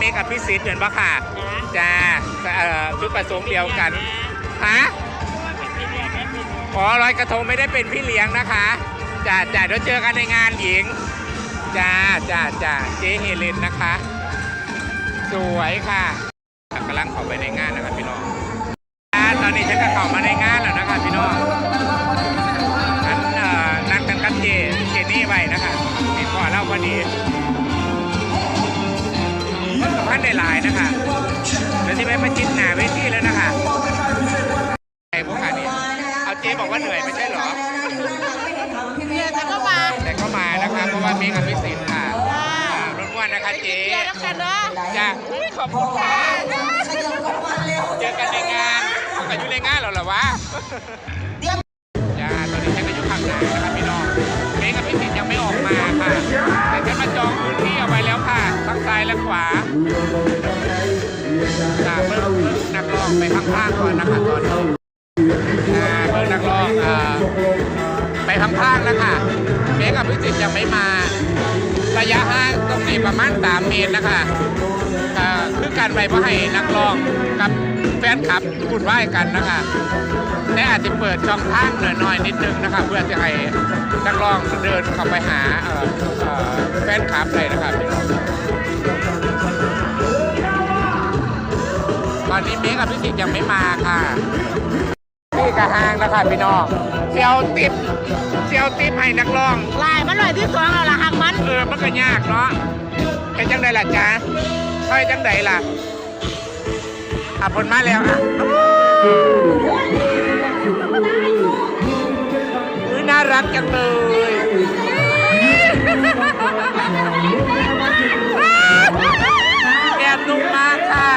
วนมามาหาเมกับพี่ซิดเหมือนปะค่ะนะจ้าเอ่อจุดประสงค์เดียวกันฮะเพราะว่าเป็นพี่เลี้ยงและเป็นอ๋อลอยกระทงไม่ได้เป็นพี่เลี้ยงนะคะจ้าจ้าเดี๋ยวเจอกันในงานหญิงจ้าจ้าจ้าเจ๊เฮเลนนะคะ สวยค่ะกำลังเข้าไปในงานนะครับพี่น้องตอนนี้ฉันก็เข้ามาในงานแล้วนะคะพี่น้องฉันเอ่อนัดกันกับเจเจนี่ไว้นะคะเห็นก่อนเล่าพอดี นกับพันได้หลายนะคะเดี๋ยวที่ไปประชิดหนาเวทีแล้วนะคะไอ้พวกอันนี้เอาเจบอกว่าเหนื่อยไม่ใช่เหรอเลี้ยงแต่ก็มา แต่ก็มานะคะเพราะว่ามีกับพิสิทธิ์ค่ะรถวันนะคะเจ๊เลี้ยงแล้วกันเนาะจ้าขอบคุณค่ะเจอกันในงานเอากันอยู่ในงานเหรอเหรอวะ และขวาจ้าเบิ้งเบิ้งนักร้องไปข้างๆก่อนนะคะตอนนี้อ่าเบิ้งนักร้องอ่าไปพังพางๆแล้วค่ะเมกับพิจิตยังไม่มาระยะห่างตรงนี้ประมาณ 3 เมตรนะคะอ่าคือการไปเพื่อให้นักร้องกับแฟนคลับพูดไหว้กันนะคะแต่อาจจะเปิดช่องทางหน่อยนิดนึงนะคะ เพื่อจะให้นักร้องเดินเข้าไปหาแฟนคลับเลยนะคะพี่น้อง ตอนนี้เมฆกับพิจิตรยังไม่มาค่ะที่กระหางนะคะพี่น้องเซียวติดเซียวติดให้นักร้อง ลายมันลอยที่สองแล้วล่ะหักมันเออมันก็ยากเนาะเป็นจังไดล่ะจ๊ะค่อยจังไดล่ะอะผลมาแล้วอะอุ้ยน่ารักจังเลย แก้มนุ่มากค่ะ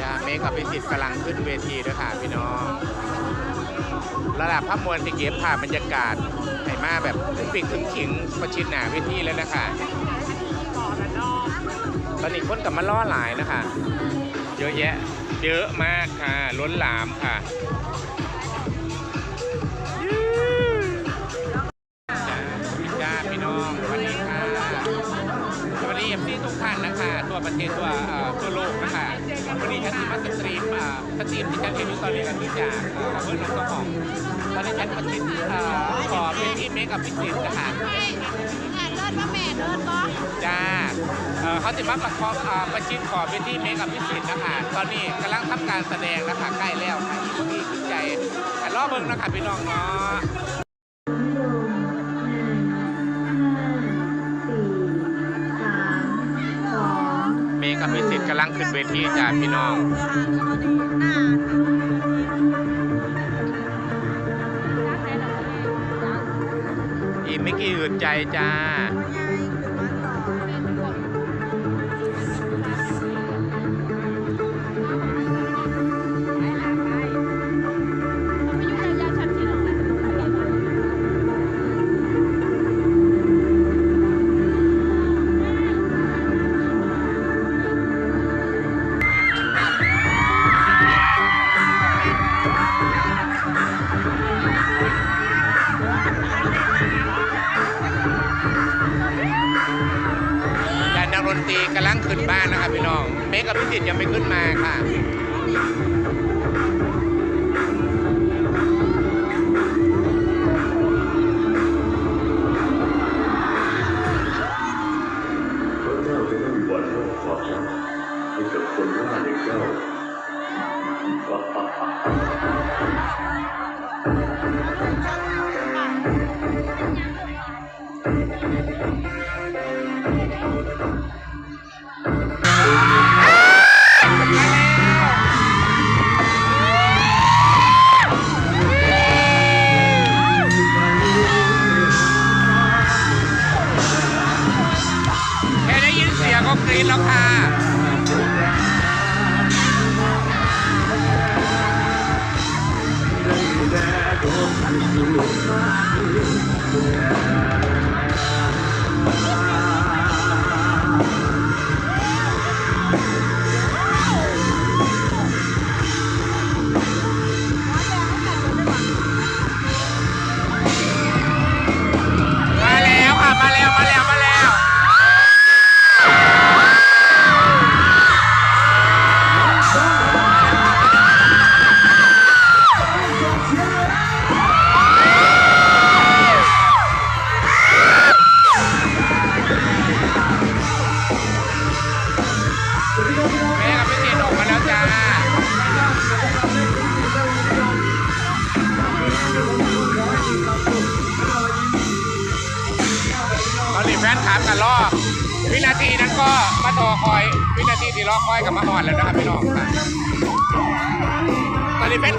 ยาเมกับพิสิทธิ์กำลังขึ้นเวทีด้วยค่ะพี่น้อง ระดับภาพมวลที่เก็บภาพบรรยากาศให้มาแบบถึงปิงถึงขิงประชิดหนาเวทีแล้วนะคะตอนนี้คนกลับมาล่อหลายนะคะ เยอะแยะ เยอะมากค่ะ ล้นหลามค่ะ เทศวเอ่อทั่วโลกนะคะวันนี้ฉันมีมาสตรีมอ่าสตรีมที่ฉันเห็นอยู่ตอนนี้กันที่จากเอ่อเพื่อนน้องของตอนนี้ฉันมาติดเอ่อขอเป็นทีมเมกับพิสิทธิ์นะคะแม่เลิศมาแม่เลิศก็จ้าเขาจะมาประกอบอ่าประชิดขอเป็นที่เมกับพิสิทธิ์นะคะตอนนี้กำลังทำการแสดงนะคะใกล้แล้วค่ะที่ใจแต่รอเบิ่งนะคะพี่น้องเนาะำลังขึ้นเวทีจ้าพี่น้อง อีกไม่กี่อึดใจจ้า ยังไม่ขึ้นมาค่ะ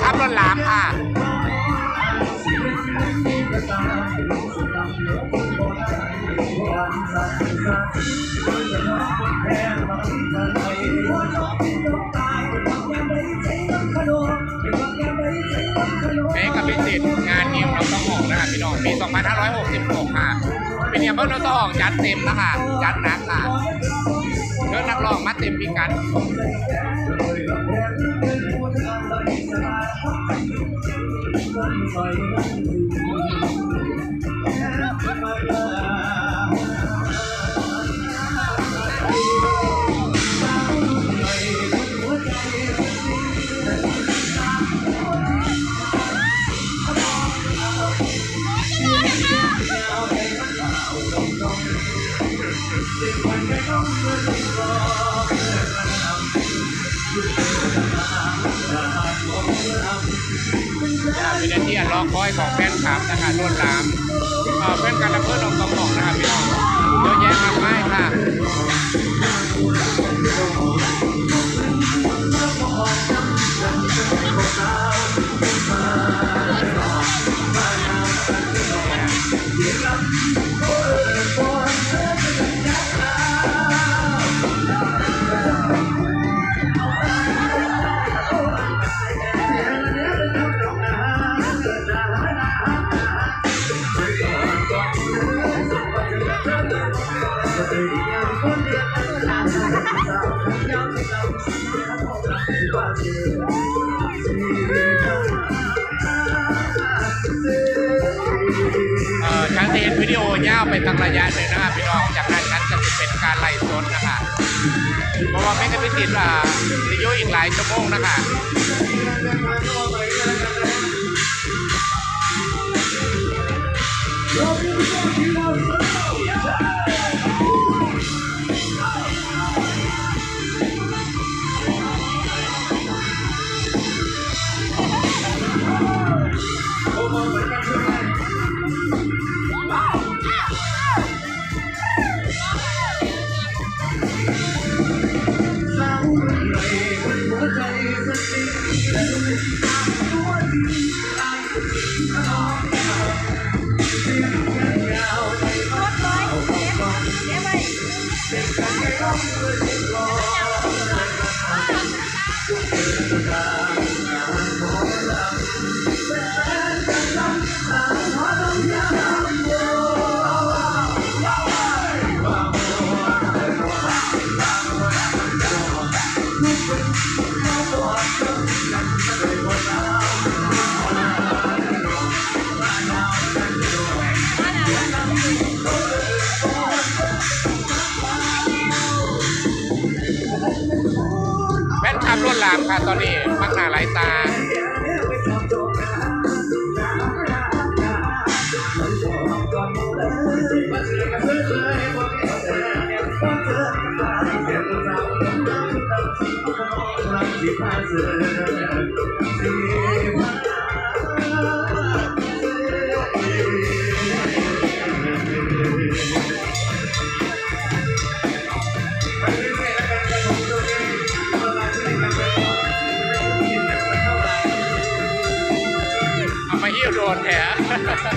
คลับล้นหลามค่ะเมกับพิจิตงานนิ้วเราต้องออกนะครับพี่น้องปี 2566 ค่ะเป็นเนี่ยเพิ่งเราต้องออกจัดเต็มนะคะจัดหนักค่ะเรื่องนักร้องมาเต็มพิกัด เป็นาทีอันรอคอยของแฟนคลับนะคะล้นลามเอ่อเพื่อนกันละเพื่อนน้องต้องบอกนะคะพี่น้องเยอะแยะมากมายค่ะ เอ่อฉันเห็นวิดีโอยาวไปตั้งระยะหนึ่งนะครับพี่น้องจากนั้นฉันจะเป็นการไล่สดนะคะเพราะว่าไม่กันพิจิตอ่าวิดีโออีกหลายชั่วโมงนะคะ แว่นขับรถลามค่ะตอนนี้มักหน้าหลายตาที่ Yeah.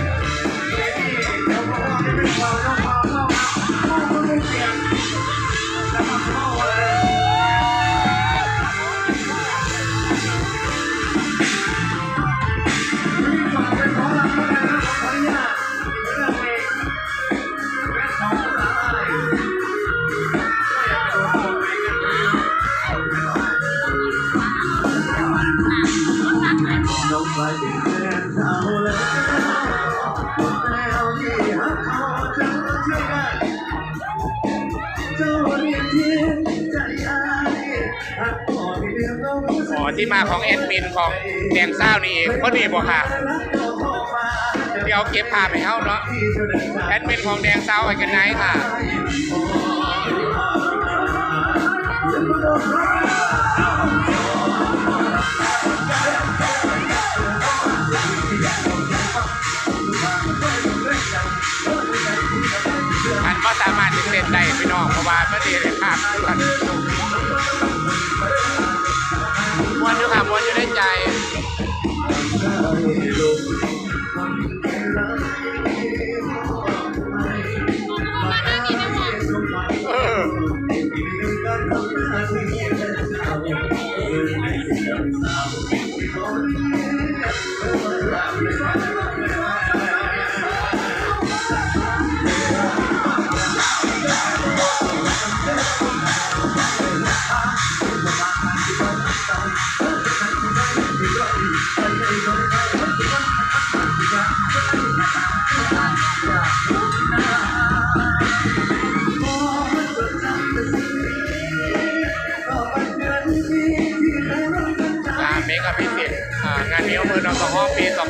อ๋อที่มาของแอดมินของแดงเศร้านี่เองพอดีบอกค่ะเดี๋ยวเก็บภาพไปเอาเนาะแอดมินของแดงเศร้าไอ้กันไนค่ะ ถที่เต้นได้พี่น้องเพราะว่าเมื่อดีเลยภาพเพื่อนมวนอยู่ค่ะมวนอยู่ในใจเออ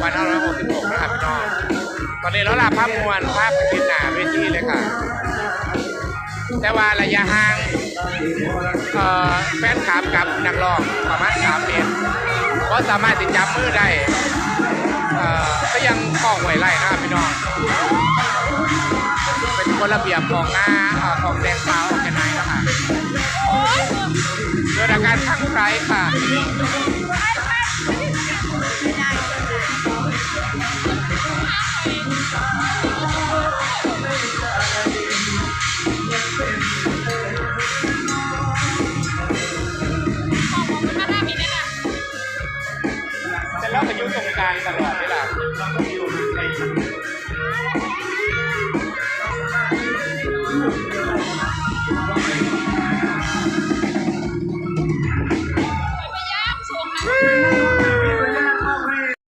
2566นะครับพี่น้อง ตอนนี้เราลาภาพมวลภาพกินหนาเวทีเลยค่ะ แต่ว่าระยะห่างแฟนคลับกับนักร้องประมาณ3เมตรเพราะสามารถติดจับมือได้ก็ยังกล้องไหวไล่นะครับพี่น้อง เป็นคนระเบียบของหน้าของแดงเปล่าออกแกไนนะคะเกิดอาการข้างไครค่ะ